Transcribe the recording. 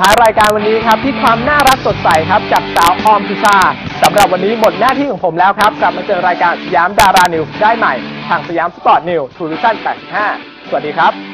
ท้ายรายการวันนี้ครับที่ความน่ารักสดใสครับจากสาวออมพิชาสำหรับวันนี้หมดหน้าที่ของผมแล้วครับกลับมาเจอรายการสยามดารานิวได้ใหม่ ทางสยามสปอร์ตนิวทูริชั่น85 สวัสดีครับ